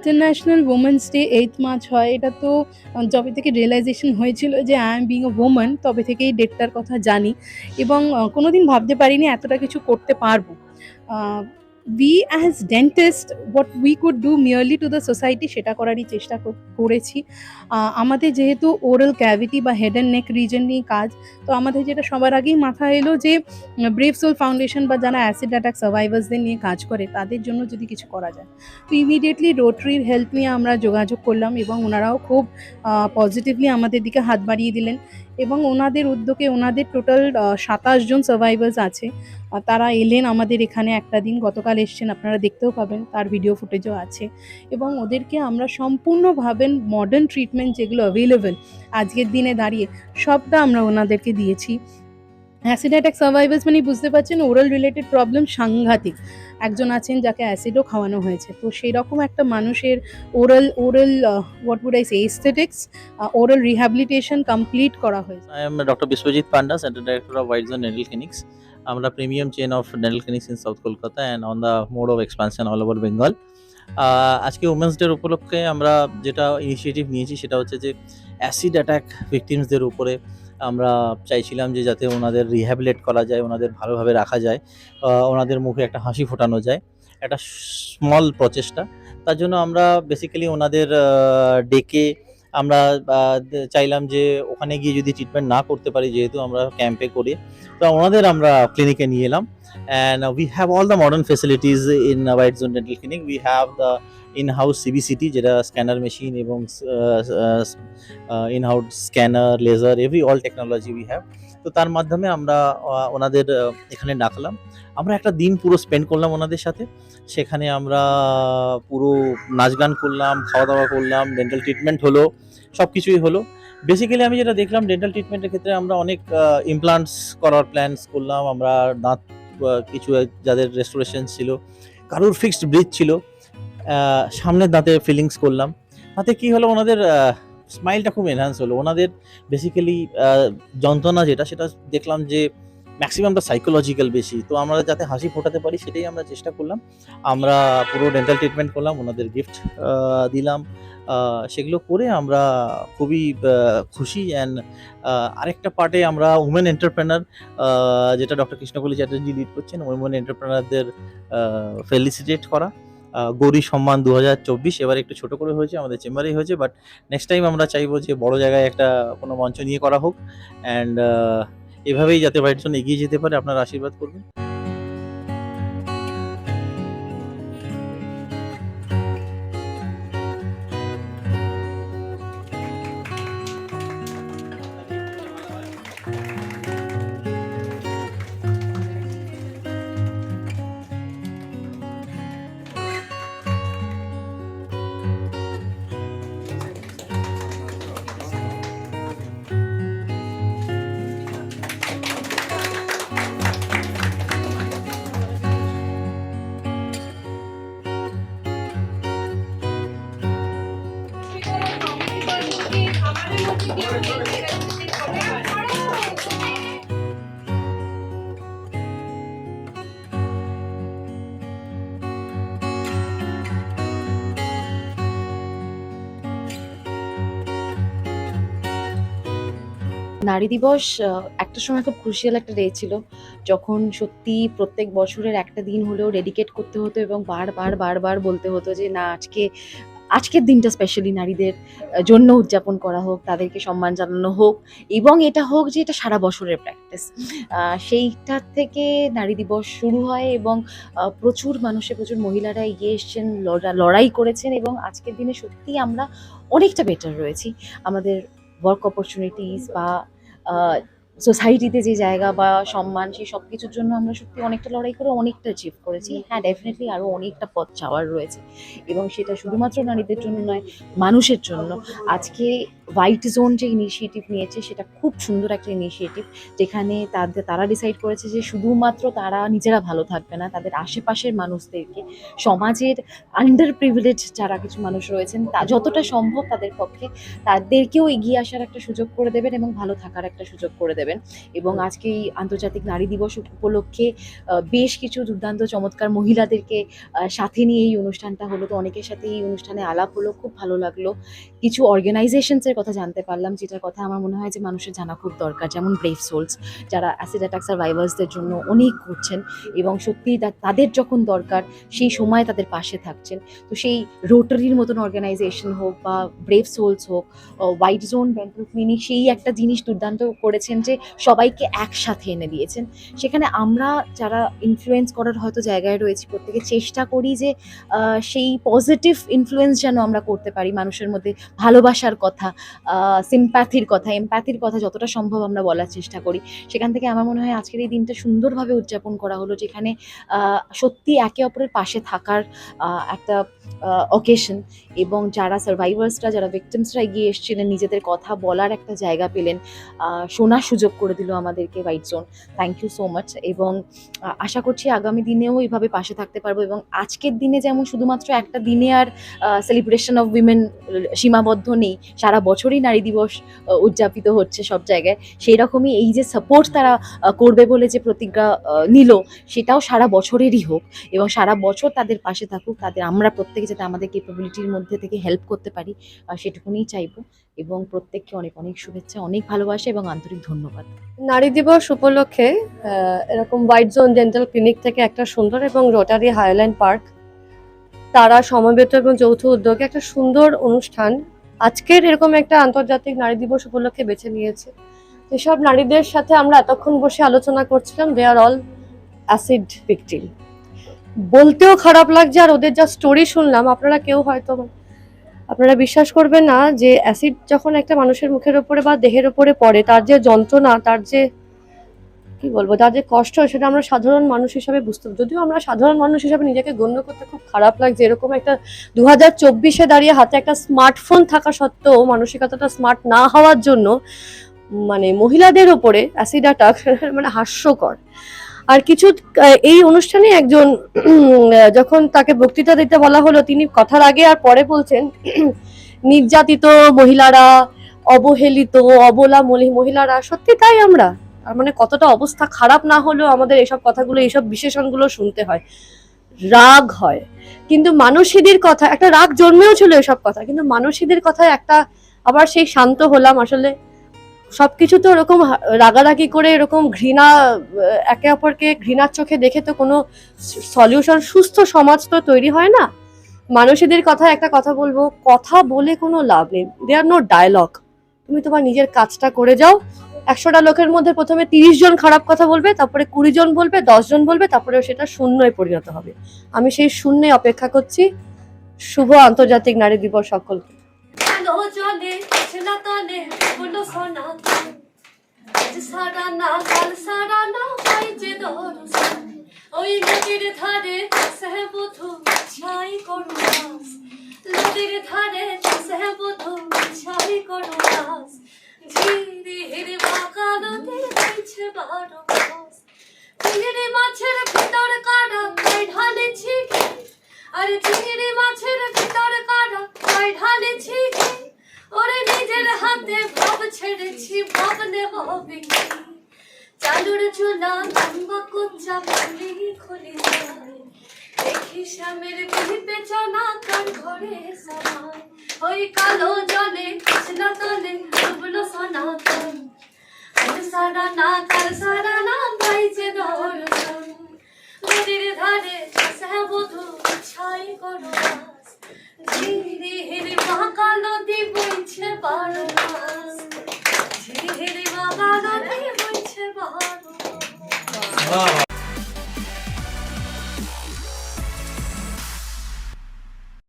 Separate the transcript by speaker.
Speaker 1: International women's day eighth March হয়। এটা তো যবে থেকে রিয়েলাইজেশন হয়েছিল যে I am being a women তবে থেকেই ডেটটার কথা জানি। এবং কোনোদিন ভাবতে পারিনি এতটা কিছু করতে পারব। We as dentist what we could do merely to the society সেটা করারই চেষ্টা করেছি। আমাদের যেহেতু ওরাল ক্যাভিটি বা হেড অ্যান্ড নেক রিজন নিয়ে কাজ, তো আমাদের যেটা সবার আগেই মাথায় এলো যে ব্রেভ সোল ফাউন্ডেশন বা যারা অ্যাসিড অ্যাটাক সার্ভাইভার্সদের নিয়ে কাজ করে, তাদের জন্য যদি কিছু করা যায়। তো ইমিডিয়েটলি রোটারির হেল্প নিয়ে আমরা যোগাযোগ করলাম এবং ওনারাও খুব পজিটিভলি আমাদের দিকে হাত বাড়িয়ে দিলেন। এবং ওনাদের উদ্যোগে ওনাদের টোটাল সাতাশ জন সার্ভাইভার্স আছে। তারা এলেন আমাদের এখানে একটা দিন, গতকাল এসছেন, আপনারা দেখতেও পাবেন, তার ভিডিও ফুটেজও আছে। এবং ওদেরকে আমরা সম্পূর্ণভাবে মডার্ন ট্রিটমেন্ট যেগুলো অ্যাভেলেবেল আজকের দিনে দাঁড়িয়ে, সবটা আমরা ওনাদেরকে দিয়েছি। অ্যাসিড অ্যাটাক সার্ভাইভার্স মানে বুঝতে পারছেন ওরাল রিলেটেড প্রবলেম সাংঘাতিক একজন আছেন যাকে অ্যাসিডও খাওয়ানো হয়েছে তো সেই রকম একটা মানুষের oral oral what would I say aesthetics oral rehabilitation complete করা হয়েছে
Speaker 2: I am Dr. Biswajit Panda, Center Director of Whitezone Dental Clinics. আমরা premium chain of dental clinics in south Kolkata and on the mode of expansion all over Bengal আজকে women's ডের উপলক্ষে আমরা যেটা initiative নিয়েছি সেটা হচ্ছে যে অ্যাসিড অ্যাটাক ভিকটিমসদের উপরে আমরা চাইছিলাম যে যাতে ওনাদের রিহ্যাবিলেট করা যায়, ওনাদের ভালোভাবে রাখা যায় ওনাদের মুখে একটা হাসি ফোটানো যায়, একটা স্মল প্রচেষ্টা। তার জন্য আমরা বেসিক্যালি ওনাদের ডেকে আমরা চাইলাম যে ওখানে গিয়ে যদি ট্রিটমেন্ট না করতে পারি, যেহেতু আমরা ক্যাম্পে করি, তো ওনাদের আমরা ক্লিনিকে নিয়ে এলাম। And we have all the modern facilities in White Zone dental clinic we have the in house CBCT যেটা স্ক্যানার মেশিন এবং in house scanner laser every all technology we have তো তার মাধ্যমে আমরা আহ, ওনাদের আহ, এখানে ডাকলাম। আমরা একটা দিন পুরো স্পেন্ড করলাম ওনাদের সাথে। সেখানে আমরা পুরো নাচ গান করলাম খাওয়া দাওয়া করলাম ডেন্টাল ট্রিটমেন্ট হলো সব কিছুই হলো। বেসিক্যালি আমি যেটা দেখলাম ডেন্টাল ট্রিটমেন্টের ক্ষেত্রে আমরা অনেক ইমপ্লান্টস করার প্ল্যানস করলাম। আমরা দাঁত কিছু যাদের রেস্টোরেশন ছিল। কারোর ফিক্সড ব্রিজ ছিল। সামনে সামনের দাঁতে ফিলিংস করলাম। তাতে কি হলো, ওনাদের স্মাইলটা খুব এনহান্স হলো। ওনাদের বেসিক্যালি যন্ত্রণা যেটা, সেটা দেখলাম যে ম্যাক্সিমামটা সাইকোলজিক্যাল বেশি। তো আমরা যাতে হাসি ফোটাতে পারি, সেটাই আমরা চেষ্টা করলাম। আমরা পুরো ডেন্টাল ট্রিটমেন্ট করলাম, ওনাদের গিফট দিলাম। সেগুলো করে আমরা খুবই খুশি। অ্যান্ড আরেকটা পার্টে আমরা উমেন এন্টারপ্রেনার যেটা ডক্টর কৃষ্ণকলি চ্যাটার্জি লিড করছেন উমেন এন্টারপ্রেনারদের ফেলিসিটেট করা। গৌরী সম্মান দু হাজার চব্বিশ, এবার একটু ছোট করে হয়েছে, আমাদের চেম্বারেই হয়েছে। বাট নেক্সট টাইম আমরা চাইব যে বড় জায়গায় একটা কোনো মঞ্চ নিয়ে করা হোক। অ্যান্ড এভাবেই যাতে জন্য এগিয়ে যেতে পারে আপনার আশীর্বাদ করবেন।
Speaker 3: নারী দিবস একটা সময় খুব ক্রুশিয়াল একটা ডে ছিল। যখন সত্যি প্রত্যেক বছরের একটা দিন হলেও ডেডিকেট করতে হতো এবং বারবার বারবার বলতে হতো যে, না, আজকে আজকের দিনটা স্পেশালি নারীদের জন্য উদযাপন করা হোক, তাদেরকে সম্মান জানানো হোক এবং এটা হোক যে এটা সারা বছরের প্র্যাকটিস সেইটার থেকে নারী দিবস শুরু হয় এবং প্রচুর মানুষে, প্রচুর মহিলারা এগিয়ে এসছেন, লড়া- লড়াই করেছেন এবং আজকের দিনে সত্যি আমরা অনেকটা বেটার রয়েছি। আমাদের ওয়ার্ক অপরচুনিটিস বা সোসাইটিতে যে জায়গা বা সম্মান সেই সব কিছুর জন্য আমরা সত্যি অনেকটা লড়াই করে অনেকটা অ্যাচিভ করেছি। হ্যাঁ ডেফিনেটলি আরও অনেকটা পথ চাওয়ার রয়েছে এবং সেটা শুধুমাত্র নারীদের জন্য নয় মানুষের জন্য। আজকে হোয়াইট জোন যে ইনিশিয়েটিভ নিয়েছে সেটা খুব সুন্দর একটা ইনিশিয়েটিভ যেখানে তাদের তারা ডিসাইড করেছে যে শুধুমাত্র তারা নিজেরা ভালো থাকবে না তাদের আশেপাশের মানুষদেরকে সমাজের আন্ডার প্রিভিলেজ যারা কিছু মানুষ রয়েছেন তা যতটা সম্ভব তাদের পক্ষে তাদেরকেও এগিয়ে আসার একটা সুযোগ করে দেবেন এবং ভালো থাকার একটা সুযোগ করে দেবেন। সেভেন এবং আজকে এই আন্তর্জাতিক নারী দিবস উপলক্ষে বেশ কিছু দুর্দান্ত চমৎকার মহিলাদেরকে সাথে নিয়ে এই অনুষ্ঠানটা হলো। তো অনেকের সাথে এই অনুষ্ঠানে আলাপ হলো খুব ভালো লাগল। কিছু অর্গানাইজেশনসের কথা জানতে পারলাম যেটার কথা আমার মনে হয় যে মানুষের জানা খুব দরকার। যেমন ব্রেভ সোলস যারা অ্যাসিড অ্যাটাক সার্ভাইভার্সদের জন্য অনেক করছেন এবং সত্যিই তাদের যখন দরকার সেই সময় তাদের পাশে থাকছেন। তো সেই রোটারির মতন অর্গানাইজেশন হোক বা ব্রেভ সোলস হোক হোয়াইট জোন ডেন্টাল ক্লিনিক সেই একটা জিনিস দুর্দান্ত করেছেন যে সবাইকে একসাথে এনে দিয়েছেন। সেখানে আমরা যারা ইনফ্লুয়েন্স করার হয়তো জায়গায় রয়েছি, প্রত্যেকে চেষ্টা করি যে সেই পজিটিভ ইনফ্লুয়েন্স যেন আমরা করতে পারি মানুষের মধ্যে ভালোবাসার কথা সিম্প্যাথির কথা এমপ্যাথির কথা যতটা সম্ভব আমরা বলার চেষ্টা করি। সেখান থেকে আমার মনে হয় আজকের এই দিনটা সুন্দরভাবে উদযাপন করা হলো, যেখানে সত্যি একে অপরের পাশে থাকার একটা অকেশন এবং যারা সার্ভাইভার্সরা যারা ভিকটিমসরা এগিয়ে এসেছিলেন, নিজেদের কথা বলার একটা জায়গা পেলেন শোনার সুযোগ করে দিল আমাদেরকে White Zone thank you so much এবং আশা করছি আগামী দিনেও এইভাবে পাশে থাকতে পারব এবং আজকের দিনে যেমন শুধুমাত্র একটা দিনে আর সেলিব্রেশন অফ উইমেন সীমাবদ্ধ নেই। সারা বছরই নারী দিবস উদযাপিত হচ্ছে সব জায়গায়। সেই রকমই এই যে সাপোর্ট তারা করবে বলে যে প্রতিজ্ঞা নিল, সেটাও সারা বছরেরই হোক। এবং সারা বছর তাদের পাশে থাকুক, তাদের আমরা প্রত্যেকে যাতে আমাদের কেপাবিলিটির মধ্যে থেকে হেল্প করতে পারি সেটুকুনি চাইব। এবং প্রত্যেককে অনেক অনেক শুভেচ্ছা, অনেক ভালোবাসা এবং আন্তরিক ধন্যবাদ।
Speaker 4: নারী দিবস উপলক্ষে এরকম হোয়াইট জোন ডেন্টাল ক্লিনিক থেকে একটা সুন্দর এবং রোটারি হাইল্যান্ড পার্ক তারা সমবেত এবং যৌথ উদ্যোগে একটা সুন্দর অনুষ্ঠান আজকের এরকম একটা আন্তর্জাতিক নারী দিবস উপলক্ষে বেছে নিয়েছে। যেসব নারীদের সাথে আমরা এতক্ষণ বসে আলোচনা করছিলাম they are all acid victim বলতেও খারাপ লাগছে আর ওদের যা স্টোরি শুনলাম, আপনারা কেউ হয়তো আপনারা বিশ্বাস করবেন না যে অ্যাসিড যখন একটা মানুষের মুখের ওপরে বা দেহের ওপরে পড়ে, তার যে যন্ত্রণা, তার যে, কি বলব, তার যে কষ্ট, সেটা আমরা সাধারণ মানুষ হিসাবে বুঝতে যদিও আমরা সাধারণ মানুষ হিসাবে নিজেকে গণ্য করতে খুব খারাপ লাগছে। এরকম একটা দু হাজার চব্বিশে দাঁড়িয়ে হাতে একটা স্মার্টফোন থাকা সত্ত্বেও মানসিকতাটা স্মার্ট না হওয়ার জন্য মানে মহিলাদের ওপরে অ্যাসিড অ্যাটাক মানে হাস্যকর। আর কিছু এই অনুষ্ঠানে একজন যখন তাকে বক্তৃতা দিতে বলা হলো, তিনি কথার আগে আর পরে বলছেন, নির্যাতিত মহিলারা, অবহেলিত, অবলা মহিলারা, সত্যি তাই আমরা। আর মানে কতটা অবস্থা খারাপ না হলেও আমাদের এইসব কথাগুলো এইসব বিশেষণগুলো শুনতে হয়। রাগ হয়। কিন্তু মানসীদের কথা, একটা রাগ জন্মেও ছিল এসব কথা, কিন্তু মানসীদের কথা একটা আবার সেই শান্ত হলাম আসলে। সবকিছু তো ওরকম হা- রাগারাগি করে এরকম ঘৃণা একে অপরকে ঘৃণার চোখে দেখে তো কোনো সলিউশন সুস্থ সমাজ তো তৈরি হয় না। মানুষীদের কথা একটা কথা বলব, কথা বলে কোনো লাভ নেই। দে আর নো ডায়লগ তুমি তোমার নিজের কাজটা করে যাও। একশোটা লোকের মধ্যে প্রথমে তিরিশ জন খারাপ কথা বলবে, তারপরে কুড়ি জন বলবে জন বলবে, তারপরে সেটা শূন্যয় পরিণত হবে। আমি সেই শূন্যে অপেক্ষা করছি। শুভ আন্তর্জাতিক নারী দিবস সকলকে।
Speaker 5: ছেলা তলে বলো সনাতন আজ সারা না কাল সারা না পাইছে দরস ওই নদীর ধারে সহবধু ছাই করু নাস নদীর ধারে সহবধু ছাই করু নাস ঝিরি হিরি বাঁকা নদী বইছে বারো মাস চিংড়ি মাছের ভিতর কাটা তাই ঢালেছি কি আরে চিংড়ি মাছের ভিতর কাটা তাই ঢালেছি ওরে নিজের হাতে ভাব ছেড়েছি, ভাব নেব বিকি চালুর চুলা লম্বা কুঞ্জা খুলি খুলি দেখি শ্যামের বিপে চনা কার ঘরে সবাই ওই কালো জলে কচলা তলে ডুবলো সনাতন। সারা না কাল সারা না পাইছে দর্শন। নদীর ধারে Слава!